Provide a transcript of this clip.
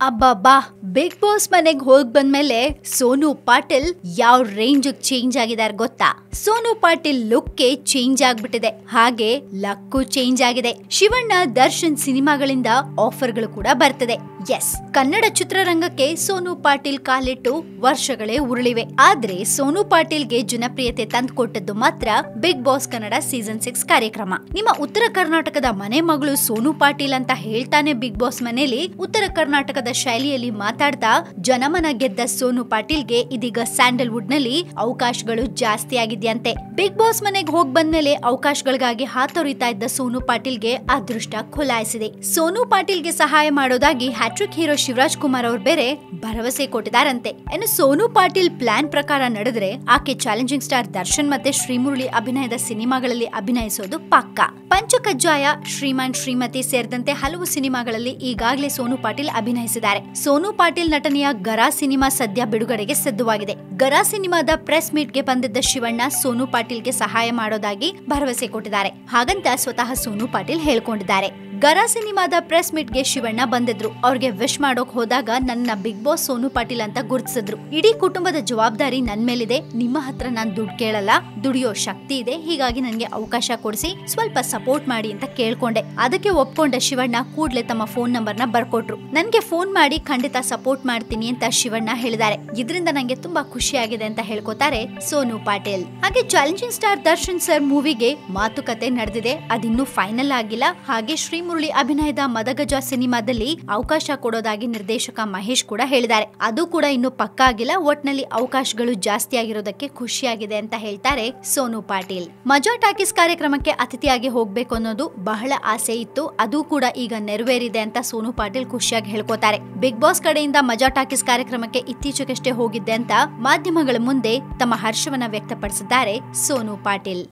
ಅಬ್ಬಬ್ಬಾ big boss ಮನೆಗೆ ಹೋಗ್ ಬಂದ್ಮೇಲೆ ಸೋನು ಪಾಟೀಲ್ ಯಾವ ರೇಂಜ್ ಚೇಂಜ್ ಆಗಿದ್ದಾರೆ ಗೊತ್ತಾ? ಸೋನು ಪಾಟೀಲ್ ಲುಕ್ಗೆ ಚೇಂಜ್ ಆಗ್ಬಿಟ್ಟಿದೆ. ಹಾಗೆ ಲಕ್ಕು ಚೇಂಜ್ ಆಗಿದೆ. ಶಿವಣ್ಣ ದರ್ಶನ್ ಸಿನಿಮಾಗಳಿಂದ ಆಫರ್ಗಳು ಕೂಡ ಬರ್ತದೆ. ಎಸ್ ಕನ್ನಡ ಚಿತ್ರರಂಗಕ್ಕೆ ಸೋನು ಪಾಟೀಲ್ ಕಾಲಿಟ್ಟು ವರ್ಷಗಳೇ ಉರುಳಿವೆ. ಆದ್ರೆ ಸೋನು ಪಾಟೀಲ್ಗೆ ಜನಪ್ರಿಯತೆ ತಂದುಕೊಟ್ಟದ್ದು ಮಾತ್ರ Bigg Boss Kannada season six ಕಾರ್ಯಕ್ರಮ. ನಿಮ್ಮ ಉತ್ತರ ಕರ್ನಾಟಕದ ಮನೆ ಮಗಳು ಸೋನು ಪಾಟೀಲ್ ಅಂತ ಹೇಳ್ತಾನೆ ಬಿಗ್ ಬಾಸ್ ಮನೆಯಲ್ಲಿ ಉತ್ತರ ಕರ್ನಾಟಕದ ಶೈಲಿಯಲ್ಲಿ ಮಾತಾಡ್ತಾ ಜನಮನ ಗೆದ್ದ ಸೋನು ಪಾಟೀಲ್ಗೆ ಇದೀಗ ಸ್ಯಾಂಡಲ್ವುಡ್ನಲ್ಲಿ ಅವಕಾಶಗಳು ಜಾಸ್ತಿ ಆಗಿದೆಯಂತೆ ಬಿಗ್ ಬಾಸ್ ಮನೆಗೆ ಹೋಗ್ ಬಂದ್ಮೇಲೆ ಅವಕಾಶಗಳಿಗಾಗಿ ಹಾತೊರಿತಾ ಇದ್ದ ಸೋನು ಪಾಟೀಲ್ಗೆ ಅದೃಷ್ಟ ಖುಲಾಯಿಸಿದೆ. ಸೋನು ಪಾಟೀಲ್ಗೆ ಸಹಾಯ ಮಾಡೋದಾಗಿ ಹ್ಯಾಟ್ರಿಕ್ ಹೀರೋ ಶಿವರಾಜ್ ಕುಮಾರ್ ಅವ್ರು ಬೇರೆ ಭರವಸೆ ಕೊಟ್ಟಿದಾರಂತೆ. ಇನ್ನು ಸೋನು ಪಾಟೀಲ್ ಪ್ಲಾನ್ ಪ್ರಕಾರ ನಡೆದ್ರೆ ಆಕೆ ಚಾಲೆಂಜಿಂಗ್ ಸ್ಟಾರ್ ದರ್ಶನ್ ಮತ್ತೆ ಶ್ರೀಮುರಳಿ ಅಭಿನಯದ ಸಿನಿಮಾಗಳಲ್ಲಿ ಅಭಿನಯಿಸೋದು ಪಕ್ಕ. ಪಂಚಕಜ್ಜಾಯ, ಶ್ರೀಮಾನ್ ಶ್ರೀಮತಿ ಸೇರಿದಂತೆ ಹಲವು ಸಿನಿಮಾಗಳಲ್ಲಿ ಈಗಾಗಲೇ ಸೋನು ಪಾಟೀಲ್ ಅಭಿನಯಿಸಿದ್ದಾರೆ. ಸೋನು ಪಾಟೀಲ್ ನಟನೆಯ ಗರಾ ಸಿನಿಮಾ ಸದ್ಯ ಬಿಡುಗಡೆಗೆ ಸಿದ್ಧವಾಗಿದೆ. ಗರಾ ಸಿನಿಮಾದ ಪ್ರೆಸ್ ಮೀಟ್ಗೆ ಬಂದಿದ್ದ ಶಿವಣ್ಣ ಸೋನು ಪಾಟೀಲ್ಗೆ ಸಹಾಯ ಮಾಡೋದಾಗಿ ಭರವಸೆ ಕೊಟ್ಟಿದ್ದಾರೆ. ಹಾಗಂತ ಸ್ವತಃ ಸೋನು ಪಾಟೀಲ್ ಹೇಳ್ಕೊಂಡಿದ್ದಾರೆ. ಗರಾ ಸಿನಿಮಾದ ಪ್ರೆಸ್ ಮೀಟ್ಗೆ ಶಿವಣ್ಣ ಬಂದಿದ್ರು. ಅವ್ರಿಗೆ ವಿಶ್ ಮಾಡೋಕ್ ಹೋದಾಗ ನನ್ನ ಬಿಗ್ ಬಾಸ್ ಸೋನು ಪಾಟೀಲ್ ಅಂತ ಗುರುತಿಸಿದ್ರು. ಇಡೀ ಕುಟುಂಬದ ಜವಾಬ್ದಾರಿ ನನ್ ಮೇಲಿದೆ. ನಿಮ್ಮ ಹತ್ರ ನಾನ್ ದುಡ್ಡು ಕೇಳಲ್ಲ. ದುಡಿಯೋ ಶಕ್ತಿ ಇದೆ. ಹೀಗಾಗಿ ನನಗೆ ಅವಕಾಶ ಕೊಡಿಸಿ, ಸ್ವಲ್ಪ ಸಪೋರ್ಟ್ ಮಾಡಿ ಅಂತ ಕೇಳ್ಕೊಂಡೆ. ಅದಕ್ಕೆ ಒಪ್ಕೊಂಡ ಶಿವಣ್ಣ ಕೂಡ್ಲೆ ತಮ್ಮ ಫೋನ್ ನಂಬರ್ನ ಬರ್ಕೊಟ್ರು. ನನ್ಗೆ ಫೋನ್ ಮಾಡಿ ಖಂಡಿತ ಸಪೋರ್ಟ್ ಮಾಡ್ತೀನಿ ಅಂತ ಶಿವಣ್ಣ ಹೇಳಿದ್ದಾರೆ. ಇದರಿಂದ ನಂಗೆ ತುಂಬಾ ಖುಷಿಯಾಗಿದೆ ಅಂತ ಹೇಳ್ಕೊತಾರೆ ಸೋನು ಪಾಟೀಲ್. ಹಾಗೆ ಚಾಲೆಂಜಿಂಗ್ ಸ್ಟಾರ್ ದರ್ಶನ್ ಸರ್ ಮೂವಿಗೆ ಮಾತುಕತೆ ನಡೆದಿದೆ. ಅದಿನ್ನು ಫೈನಲ್ ಆಗಿಲ್ಲ. ಹಾಗೆ ಶ್ರೀಮುರಳಿ ಅಭಿನಯದ ಮದಗಜ ಸಿನಿಮಾದಲ್ಲಿ ಅವಕಾಶ ಕೊಡೋದಾಗಿ ನಿರ್ದೇಶಕ ಮಹೇಶ್ ಕೂಡ ಹೇಳಿದ್ದಾರೆ. ಅದು ಕೂಡ ಇನ್ನು ಪಕ್ಕ ಆಗಿಲ್ಲ. ಒಟ್ನಲ್ಲಿ ಅವಕಾಶಗಳು ಜಾಸ್ತಿ ಆಗಿರೋದಕ್ಕೆ ಖುಷಿಯಾಗಿದೆ ಅಂತ ಹೇಳ್ತಾರೆ ಸೋನು ಪಾಟೀಲ್. ಮಜಾ ಟಾಕೀಸ್ ಕಾರ್ಯಕ್ರಮಕ್ಕೆ ಅತಿಥಿಯಾಗಿ ಹೋಗ್ಬೇಕು ಅನ್ನೋದು ಬಹಳ ಆಸೆ ಇತ್ತು. ಅದು ಕೂಡ ಈಗ ನೆರವೇರಿದೆ ಅಂತ ಸೋನು ಪಾಟೀಲ್ ಖುಷಿಯಾಗಿ ಹೇಳ್ಕೊತಾರೆ. ಬಿಗ್ ಬಾಸ್ ಕಡೆಯಿಂದ ಮಜಾ ಟಾಕೀಸ್ ಕಾರ್ಯಕ್ರಮಕ್ಕೆ ಇತ್ತೀಚೆಗಷ್ಟೇ ಹೋಗಿದ್ದೆ ಅಂತ ಮಾಧ್ಯಮಗಳ ಮುಂದೆ ತಮ್ಮ ಹರ್ಷವನ್ನ ವ್ಯಕ್ತಪಡಿಸಿದ್ದಾರೆ ಸೋನು ಪಾಟೀಲ್.